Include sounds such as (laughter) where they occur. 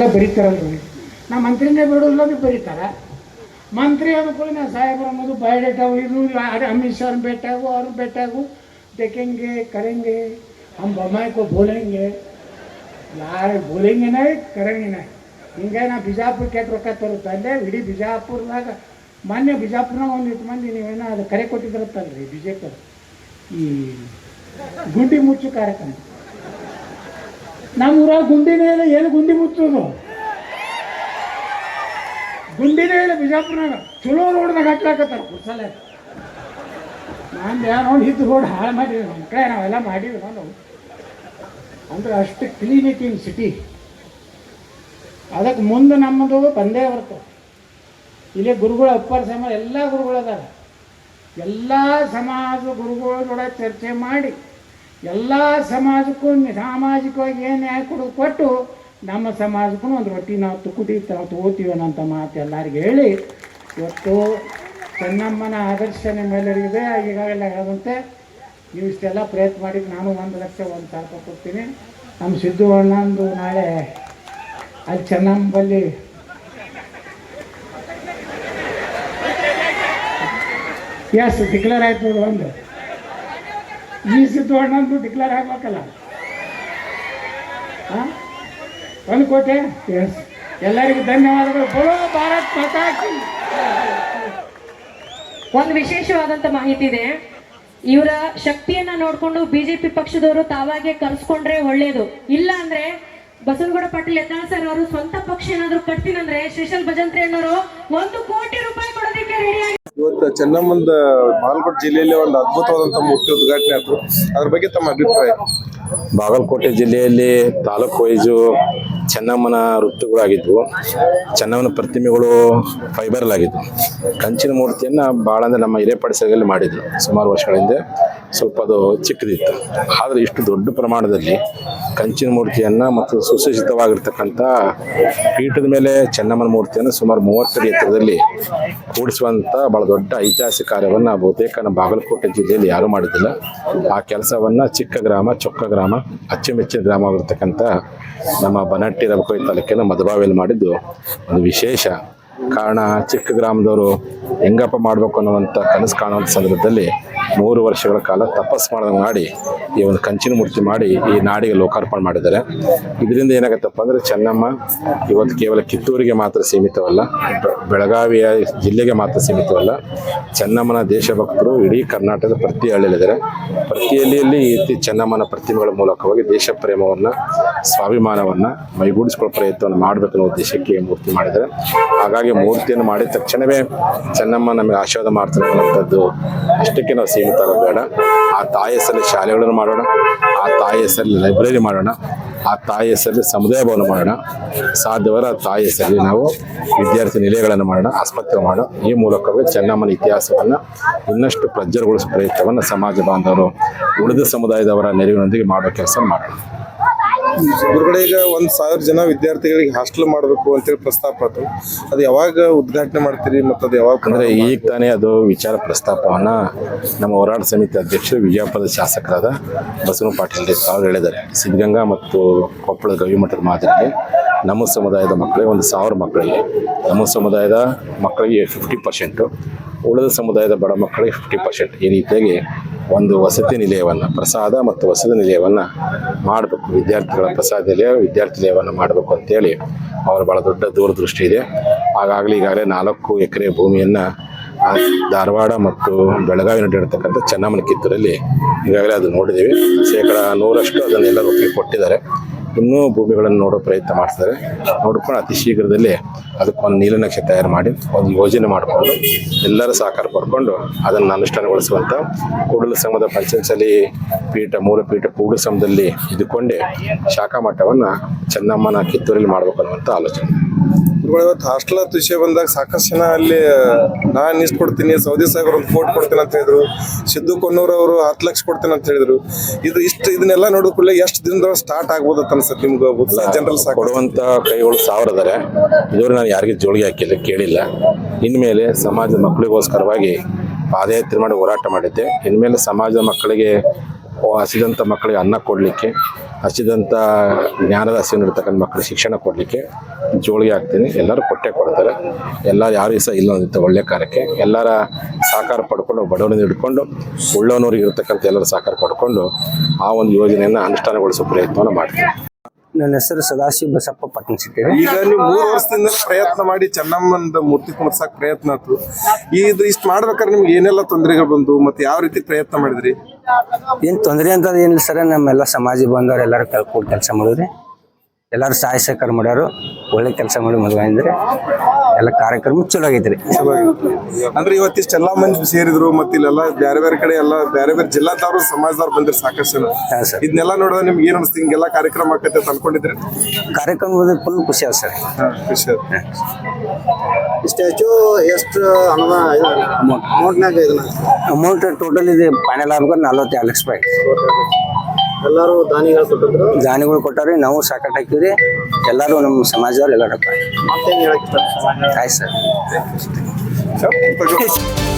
ಎಲ್ಲ ಬರೀತಾರಲ್ರಿ. ನಮ್ಮ ಮಂತ್ರಿನೇ ಬಿಡೋದಿಲ್ಲ ಅದು ಬರೀತಾರೆ. ಮಂತ್ರಿ ಅಂದ್ಕೊಳ್ಳಿ ನಾನು ಸಾಹೇಬ್ರ ಅನ್ನೋದು ಬಯೋಡೇಟಾವು ಇದು ಅಮಿತ್ ಶಾ ಭೇಟಿಯಾಗು ಅವ್ರನ್ನ ಭೇಟಾಗು ತೆಕೆಂಗೆ ಕರೆಂಗೆ ಅಮ್ಮ ಬೊಮ್ಮಾಯ್ಕೋ ಬೋಲೆಂಗೆ ಯಾರು ಬೋಲೆಂಗಿನ ಕರೆಂಗಿನ. ಹಿಂಗೆ ನಾ ಬಿಜಾಪುರ್ ಯಾಕೆ ರೊಕ್ಕ ತರುತ್ತಂದೆ ಇಡೀ ಬಿಜಾಪುರದಾಗ ಮೊನ್ನೆ ಬಿಜಾಪುರನಾಗ ಒಂದಿಷ್ಟು ಮಂದಿ ನೀವೇನೋ ಅದು ಕರೆ ಕೊಟ್ಟಿದ್ರತ್ತಲ್ರಿ ಬಿ ಜೆ ಪಿ ಈ ಗುಂಡಿ ಮುಚ್ಚು ಕಾರ್ಯಕ್ರಮ. ನಮ್ಮ ಊರಾಗ ಗುಂಡಿನೇ ಇಲ್ಲ ಏನು ಗುಂಡಿ ಮುಚ್ಚೋದು? ಗುಂಡಿನೇ ಇಲ್ಲ ಬಿಜಾಪುರನಾಗ ಚಲೋ ರೋಡ್ನಾಗ ಹಾಕ್ಲಾಕತ್ತಾರ. ಕುರ್ಸಲೆ ನಾನು ಯಾರೋ ಇದ್ದು ರೋಡ್ ಹಾಳು ಮಾಡಿದ್ವಿ ನಮ್ಮ ಕಡೆ ನಾವೆಲ್ಲ ಮಾಡಿದ್ವಿ ನಾವು ಅಂದ್ರೆ ಅಷ್ಟು ಕ್ಲೀನ್ ಐತಿ ಇನ್ ಸಿಟಿ ಅದಕ್ಕೆ ಮುಂದೆ ನಮ್ಮದು ಬಂದೇ ಹೊರತು. ಇಲ್ಲಿ ಗುರುಗಳು ಅಪ್ಪರ್ ಸಮಾಜ ಎಲ್ಲ ಗುರುಗಳು ಅದಾರ ಎಲ್ಲ ಸಮಾಜ ಗುರುಗಳ ಚರ್ಚೆ ಮಾಡಿ ಎಲ್ಲ ಸಮಾಜಕ್ಕೂ ಸಾಮಾಜಿಕವಾಗಿ ಏನು ನ್ಯಾಯ ಕೊಡು ಕೊಟ್ಟು ನಮ್ಮ ಸಮಾಜಕ್ಕೂ ಒಂದು ರೊಟ್ಟಿ ನಾವು ತುಕುಟಿ ನಾವು ತಗೋತೀವಿ ಅನ್ನೋಂಥ ಮಾತು ಎಲ್ಲರಿಗೆ ಹೇಳಿ. ಇವತ್ತು ಚೆನ್ನಮ್ಮನ ಆದರ್ಶ ನಿಮ್ಮೆಲ್ಲರಿಗಿದೆ ಈಗಾಗಲೇ ಹೇಳದಂತೆ ನೀವು ಇಷ್ಟೆಲ್ಲ ಪ್ರಯತ್ನ ಮಾಡಿ ನಾನು ಒಂದು ಲಕ್ಷ ಒಂದು ಸಾವಿರ ಕೊಡ್ತೀನಿ. ನಮ್ಮ ಸಿದ್ದು ಅಣ್ಣಂದು ನಾಳೆ ಅಲ್ಲಿ ಚೆನ್ನಮ್ಮಲ್ಲಿ ಎಸ್ ಡಿಕ್ಲೇರ್ ಆಯ್ತು ನೋಡು ಒಂದು. ಈ ಸಿದ್ದು ಅಣ್ಣಂದು ಡಿಕ್ಲೇರ್ ಆಗ್ಬೇಕಲ್ಲ? ಒಂದು ಕೋಟೆ? ಎಸ್ ಎಲ್ಲರಿಗೂ ಧನ್ಯವಾದಗಳು. ಬರೋ ಭಾರತ್ ಪಟಾಕಿ ಒಂದು ವಿಶೇಷವಾದಂತ ಮಾಹಿತಿ ಇದೆ. ಇವರ ಶಕ್ತಿಯನ್ನ ನೋಡ್ಕೊಂಡು ಬಿಜೆಪಿ ಪಕ್ಷದವರು ತಾವಾಗೆ ಕರ್ಸ್ಕೊಂಡ್ರೆ ಒಳ್ಳೇದು. ಇಲ್ಲ ಅಂದ್ರೆ ಬಸವನಗೌಡ ಪಾಟೀಲ್ ಯತ್ನಾಳ್ ಸರ್ ಅವರು ಸ್ವಂತ ಪಕ್ಷ ಏನಾದ್ರು ಕಟ್ತೀನಂದ್ರೆ, ಶ್ರೀಶಲ್ ಭಜಂತ್ರಿ ಅನ್ನೋರು ಒಂದು ಕೋಟಿ ರೂಪಾಯಿ ಕೊಡೋದಕ್ಕೆ ರೆಡಿ ಇವತ್ತು ಚೆನ್ನಮ್ಮಂದ ಬಾಗಲಕೋಟೆ ಜಿಲ್ಲೆಯಲ್ಲಿ ಒಂದು ಅದ್ಭುತವಾದಂತಹ ಮೂರ್ತಿ ಉದ್ಘಾಟನೆ ಆಯ್ತು. ಅದ್ರ ಬಗ್ಗೆ ತಮ್ಮ ಅಭಿಪ್ರಾಯ? ಬಾಗಲಕೋಟೆ ಜಿಲ್ಲೆಯಲ್ಲಿ ತಾಲೂಕು ವೈಸು ಚೆನ್ನಮ್ಮನ ವೃತ್ತಗಳಾಗಿದ್ವು ಚೆನ್ನಮ್ಮನ ಪ್ರತಿಮೆಗಳು ಫೈಬರ್ಲ್ ಆಗಿದ್ವು ಕಂಚಿನ ಮೂರ್ತಿಯನ್ನು ಭಾಳ ಅಂದರೆ ನಮ್ಮ ಹಿರೇಪಡಿಸಲ್ಲಿ ಮಾಡಿದ್ರು, ಸುಮಾರು ವರ್ಷಗಳ ಹಿಂದೆ. ಸ್ವಲ್ಪ ಅದು ಚಿಕ್ಕದಿತ್ತು. ಆದರೆ ಇಷ್ಟು ದೊಡ್ಡ ಪ್ರಮಾಣದಲ್ಲಿ ಕಂಚಿನ ಮೂರ್ತಿಯನ್ನು ಮತ್ತು ಸುಸಜ್ಜಿತವಾಗಿರ್ತಕ್ಕಂಥ ಪೀಠದ ಮೇಲೆ ಚೆನ್ನಮ್ಮನ ಮೂರ್ತಿಯನ್ನು ಸುಮಾರು ಮೂವತ್ತಡಿ ಎತ್ತರದಲ್ಲಿ ಕೂಡಿಸುವಂಥ ಭಾಳ ದೊಡ್ಡ ಐತಿಹಾಸಿಕ ಕಾರ್ಯವನ್ನು ಬಹುತೇಕ ನಮ್ಮ ಬಾಗಲಕೋಟೆ ಜಿಲ್ಲೆಯಲ್ಲಿ ಯಾರೂ ಮಾಡಿದ್ದಿಲ್ಲ. ಆ ಕೆಲಸವನ್ನು ಚಿಕ್ಕ ಗ್ರಾಮ, ಚೊಕ್ಕ ಗ್ರಾಮ, ಅಚ್ಚುಮೆಚ್ಚಿನ ಗ್ರಾಮ ಆಗಿರ್ತಕ್ಕಂಥ ನಮ್ಮ ಬನಟ್ಟಿ ರಬಕೋಯಿ ತಾಲೂಕಿನ ಮಧುಬಾವಿಯಲ್ಲಿ ಮಾಡಿದ್ದು ಒಂದು ವಿಶೇಷ ಕಾರಣ ಚಿಕ್ಕ ಗ್ರಾಮದವರು ಹೆಂಗಪ್ಪ ಮಾಡಬೇಕು ಅನ್ನುವಂಥ ಕನಸು ಕಾಣುವಂಥ ಸಂದರ್ಭದಲ್ಲಿ ಮೂರು ವರ್ಷಗಳ ಕಾಲ ತಪಸ್ ಮಾಡೋದು ಮಾಡಿ ಈ ಒಂದು ಕಂಚಿನ ಮೂರ್ತಿ ಮಾಡಿ ಈ ನಾಡಿಗೆ ಲೋಕಾರ್ಪಣೆ ಮಾಡಿದ್ದಾರೆ. ಇದರಿಂದ ಏನಾಗತ್ತಪ್ಪ ಅಂದರೆ ಚೆನ್ನಮ್ಮ ಇವತ್ತು ಕೇವಲ ಕಿತ್ತೂರಿಗೆ ಮಾತ್ರ ಸೀಮಿತವಲ್ಲ, ಬೆಳಗಾವಿಯ ಜಿಲ್ಲೆಗೆ ಮಾತ್ರ ಸೀಮಿತವಲ್ಲ, ಚೆನ್ನಮ್ಮನ ದೇಶಭಕ್ತರು ಇಡೀ ಕರ್ನಾಟಕದ ಪ್ರತಿ ಹಳ್ಳಿಯಲ್ಲಿದ್ದಾರೆ. ಪ್ರತಿ ಹಳ್ಳಿಯಲ್ಲಿ ಈ ರೀತಿ ಚೆನ್ನಮ್ಮನ ಪ್ರತಿಮೆಗಳ ಮೂಲಕವಾಗಿ ದೇಶ ಪ್ರೇಮವನ್ನು, ಸ್ವಾಭಿಮಾನವನ್ನು ಮೈಗೂಡಿಸ್ಕೊಳ್ಳೋ ಪ್ರಯತ್ನವನ್ನು ಮಾಡಬೇಕನ್ನೋ ಉದ್ದೇಶಕ್ಕೆ ಮೂರ್ತಿ ಮಾಡಿದ್ದಾರೆ. ಹಾಗಾಗಿ ಮೂರ್ತಿಯನ್ನು ಮಾಡಿದ ತಕ್ಷಣವೇ ಚೆನ್ನಮ್ಮ ನಮಗೆ ಆಶೀರ್ವಾದ ಮಾಡ್ತಾರೆ ಅನ್ನೋಂಥದ್ದು ಅಷ್ಟಕ್ಕೆ ನಾವು ಸೀಮಿತ ಬೇಡ. ಆ ತಾಯಿ ಹೆಸರಲ್ಲಿ ಶಾಲೆಗಳನ್ನು ಮಾಡೋಣ. ಆ ತಾಯಿ ಹೆಸರಲ್ಲಿ ಲೈಬ್ರರಿ ಮಾಡೋಣ. ಆ ತಾಯಿ ಹೆಸರಲ್ಲಿ ಸಮುದಾಯ ಭವನ ಮಾಡೋಣ. ಸಾಧ್ಯವಾದ ಆ ತಾಯಿ ಹೆಸರಲ್ಲಿ ನಾವು ವಿದ್ಯಾರ್ಥಿ ನಿಲಯಗಳನ್ನು ಮಾಡೋಣ, ಆಸ್ಪತ್ರೆ ಮಾಡೋಣ. ಈ ಮೂಲಕವೇ ಚೆನ್ನಮ್ಮನ ಇತಿಹಾಸವನ್ನು ಇನ್ನಷ್ಟು ಪ್ರಜ್ವರಗೊಳಿಸುವ ಪ್ರಯತ್ನವನ್ನು ಸಮಾಜ ಬಾಂಧವರು ಉಳಿದ ಸಮುದಾಯದವರ ನೆರವಿನೊಂದಿಗೆ ಮಾಡೋ ಕೆಲಸ ಮಾಡೋಣ. ಗುರುಗಡೆ ಈಗ ಒಂದು ಸಾವಿರ ಜನ ವಿದ್ಯಾರ್ಥಿಗಳಿಗೆ ಹಾಸ್ಟೆಲ್ ಮಾಡಬೇಕು ಅಂತೇಳಿ ಪ್ರಸ್ತಾಪ ಆಯ್ತು ಅದು ಯಾವಾಗ ಉದ್ಘಾಟನೆ ಮಾಡ್ತೀರಿ ಮತ್ತು ಅದು ಯಾವಾಗ ಅಂದರೆ ಈಗ ತಾನೇ ಅದು ವಿಚಾರ ಪ್ರಸ್ತಾಪವನ್ನು ನಮ್ಮ ಹೋರಾಟ ಸಮಿತಿ ಅಧ್ಯಕ್ಷರು ವಿಜಯಪುರದ ಶಾಸಕರಾದ ಬಸವನ ಪಾಟೀಲ್ ಅವರು ಹೇಳಿದ್ದಾರೆ. ಸಿದ್ಧಗಂಗಾ ಮತ್ತು ಕೊಪ್ಪಳ ಗವಿಮಠದ ಮಾದರಿಗೆ ನಮ್ಮ ಸಮುದಾಯದ ಮಕ್ಕಳಿಗೆ ಒಂದು ಸಾವಿರ ಮಕ್ಕಳಿಗೆ ನಮ್ಮ ಸಮುದಾಯದ ಮಕ್ಕಳಿಗೆ ಫಿಫ್ಟಿ ಪರ್ಸೆಂಟು ಉಳಿದ ಸಮುದಾಯದ ಬಡ ಮಕ್ಕಳಿಗೆ ಫಿಫ್ಟಿ ಪರ್ಸೆಂಟ್ ಈ ರೀತಿಯಾಗಿ ಒಂದು ವಸತಿ ನಿಲಯವನ್ನು, ಪ್ರಸಾದ ಮತ್ತು ವಸತಿ ನಿಲಯವನ್ನು ಮಾಡಬೇಕು. ವಿದ್ಯಾರ್ಥಿಗಳ ಪ್ರಸಾದ ನಿಲಯ ವಿದ್ಯಾರ್ಥಿ ನಿಲಯವನ್ನು ಮಾಡಬೇಕು ಅಂತೇಳಿ ಅವರು ಭಾಳ ದೊಡ್ಡ ದೂರದೃಷ್ಟಿ ಇದೆ. ಹಾಗಾಗಲಿ ಈಗಾಗಲೇ ನಾಲ್ಕು ಎಕರೆ ಭೂಮಿಯನ್ನು ಧಾರವಾಡ ಮತ್ತು ಬೆಳಗಾವಿ ನಡಿರ್ತಕ್ಕಂಥ ಚೆನ್ನಮ್ಮನ ಕಿತ್ತೂರಲ್ಲಿ ಈಗಾಗಲೇ ಅದು ನೋಡಿದ್ದೀವಿ. ಶೇಕಡ ನೂರಷ್ಟು ಅದನ್ನೆಲ್ಲ ಒಪ್ಪಿಗೆ ಕೊಟ್ಟಿದ್ದಾರೆ ಇನ್ನೂ ಭೂಮಿಗಳನ್ನು ನೋಡೋ ಪ್ರಯತ್ನ ಮಾಡ್ತಾರೆ ನೋಡ್ಕೊಂಡು ಅತಿ ಶೀಘ್ರದಲ್ಲಿ ಅದಕ್ಕೊಂದು ನೀಲನಕ್ಷೆ ತಯಾರು ಮಾಡಿ ಒಂದು ಯೋಜನೆ ಮಾಡಿಕೊಂಡು ಎಲ್ಲರ ಸಹಕಾರ ಪಡ್ಕೊಂಡು ಅದನ್ನು ಅನುಷ್ಠಾನಗೊಳಿಸುವಂಥ ಕೂಡಲ ಸಂಘದ ಪಂಚಮಸಲಿ ಪೀಠ ಮೂಲ ಪೀಠ ಕೂಡಲ ಸಂಘದಲ್ಲಿ ಇದ್ದುಕೊಂಡೇ ಶಾಖಾ ಮಠವನ್ನು ಚೆನ್ನಮ್ಮನ ಕಿತ್ತೂರಲ್ಲಿ ಮಾಡಬೇಕು ಅನ್ನುವಂಥ ಆಲೋಚನೆ. ಇವತ್ತು ಹಾಸ್ಟೆಲ್ ವಿಷಯ ಬಂದಾಗ ಸಾಕಷ್ಟು ಜನ ಅಲ್ಲಿ ನಾನು ಇಷ್ಟು ಕೊಡ್ತೀನಿ ಸೌದಿ ಸಾಹೇಬ್ರ ಒಂದು ಫೋಟ್ ಕೊಡ್ತೀನಿ ಅಂತ ಹೇಳಿದ್ರು ಸಿದ್ದು ಕೊನ್ನೂರ್ ಅವರು ಹತ್ತು ಲಕ್ಷ ಕೊಡ್ತೀನಿ ಅಂತ ಹೇಳಿದ್ರು. ಇದು ಇಷ್ಟು ಇದನ್ನೆಲ್ಲ ನೋಡಿದ ಕೂಡಲೇ ಎಷ್ಟು ದಿನದೊಳಗೆ ಸ್ಟಾರ್ಟ್ ಆಗ್ಬೋದು ಅಂತ ಅನ್ಸುತ್ತೆ ನಿಮ್ಗೆ ಉತ್ಸಾಹ ಜನರಲ್ ಸಾಕು ಕೊಡುವಂಥ ಕೈಗಳು ಸಾವಿರ ಇದಾರೆ. ಇದುವರೆಗೆ ನಾನು ಯಾರಿಗೆ ಜೋಳಿಗೆ ಹಾಕಿಲ್ಲ ಕೇಳಿಲ್ಲ. ಇನ್ಮೇಲೆ ಸಮಾಜದ ಮಕ್ಕಳಿಗೋಸ್ಕರವಾಗಿ ಪಾದಯಾತ್ರೆ ಮಾಡಿ ಹೋರಾಟ ಮಾಡಿದ್ದೆ. ಇನ್ಮೇಲೆ ಸಮಾಜದ ಮಕ್ಕಳಿಗೆ ಹಸಿದಂಥ ಮಕ್ಕಳಿಗೆ ಅನ್ನ ಕೊಡಲಿಕ್ಕೆ ಹಸಿದಂಥ ಜ್ಞಾನದ ಇರ್ತಕ್ಕಂಥ ಮಕ್ಕಳಿಗೆ ಶಿಕ್ಷಣ ಕೊಡಲಿಕ್ಕೆ ಜೋಳಿಗೆ ಆಗ್ತೀನಿ ಎಲ್ಲರೂ ಕೊಟ್ಟೆ ಕೊಡ್ತಾರೆ. ಎಲ್ಲ ಯಾರು ಸಹ ಇಲ್ಲ ಅಂದಿತ್ತು ಒಳ್ಳೆ ಕಾರ್ಯಕ್ಕೆ ಎಲ್ಲರ ಸಹಕಾರ ಪಡ್ಕೊಂಡು ಬಡವರಿಂದ ಹಿಡ್ಕೊಂಡು ಉಳ್ಳವನವ್ರಿಗೆ ಇರ್ತಕ್ಕಂಥ ಎಲ್ಲರ ಸಹಕಾರ ಪಡ್ಕೊಂಡು ಆ ಒಂದು ಯೋಜನೆಯನ್ನು ಅನುಷ್ಠಾನಗೊಳಿಸೋ ಪ್ರಯತ್ನವನ್ನು ಮಾಡ್ತೀನಿ. ನನ್ನ ಹೆಸರು ಸದಾಶಿವ ಬಸಪ್ಪ ಪಟ್ಟಣಸಿದ್ದೇನೆ ಈಗ ನೀವು ಮೂರು ವರ್ಷದಿಂದ ಪ್ರಯತ್ನ ಮಾಡಿ ಚೆನ್ನಮ್ಮನ ಮೂರ್ತಿ ಕುಣಿಸಕ್ ಪ್ರಯತ್ನ ಆಯ್ತು. ಇದು ಇಷ್ಟು ಮಾಡ್ಬೇಕಾದ್ರೆ ನಿಮ್ಗೆ ಏನೆಲ್ಲ ತೊಂದರೆಗಳು ಬಂದು ಮತ್ತೆ ಯಾವ ರೀತಿ ಪ್ರಯತ್ನ ಮಾಡಿದ್ರಿ? ಏನು ತೊಂದರೆ ಅಂತ ಏನಿಲ್ಲ ಸರ್. ನಮ್ಮೆಲ್ಲ ಸಮಾಜ ಬಂದವ್ರು ಎಲ್ಲರೂ ಕೆಲಸ ಮಾಡಿದ್ರಿ ಎಲ್ಲರೂ ಸಹಾಯ ಸಹಕಾರ ಮಾಡ್ಯಾರು. ಒಳ್ಳೆ ಕೆಲಸ ಮಾಡಿ ಮದುವೆ ಅಂದ್ರೆ ಎಲ್ಲ ಕಾರ್ಯಕ್ರಮ ಚಲೋ ಆಗೈತ್ರಿ ಅಂದ್ರೆ ಇವತ್ತಿಷ್ಟೆಲ್ಲ ಮಂದಿ ಸೇರಿದ್ರು ಮತ್ತೆ ಇಲ್ಲೆಲ್ಲ ಬೇರೆ ಬೇರೆ ಕಡೆ ಎಲ್ಲ ಬೇರೆ ಬೇರೆ ಜಿಲ್ಲಾದವರು ಸಮಾಜದವ್ರು ಬಂದ್ರೆ ಸಾಕಷ್ಟು ಜನ. ಸರ್. ಇದನ್ನೆಲ್ಲ ನೋಡಿದ್ರೆ ನಿಮ್ಗೆ ಏನ್ ಅನಿಸ್ತು? ಹಿಂಗೆಲ್ಲ ಕಾರ್ಯಕ್ರಮ ಆಗತ್ತೆ ಅಂತ ಅನ್ಕೊಂಡಿದ್ರಿ ಕಾರ್ಯಕ್ರಮ ಫುಲ್ ಖುಷಿ ಆಗ ಸರ್. ಖುಷಿ. ಸ್ಟ್ಯಾಚು ಎಷ್ಟು ಅಮೌಂಟ್ ಅಮೌಂಟ್ನಾಗ ಅಮೌಂಟ್ ಟೋಟಲ್ ಇದೆ ಫೈನಲ್ ಆಗ್ಬೇಕು ನಲ್ವತ್ತೆರಡು ಲಕ್ಷ ರೂಪಾಯಿ. ಎಲ್ಲರೂ ದಾನಿಗಳು ಕೊಟ್ಟಿದ್ರು? ದಾನಿಗಳು ಕೊಟ್ಟಾರಿ ನಾವು ಸಾಕಟ್ ಹಾಕಿವ್ರಿ. ಎಲ್ಲರೂ ನಮ್ಮ ಸಮಾಜದವ್ರು ಎಲ್ಲರೂ ಆಯ್ತು ಸರ್. (laughs)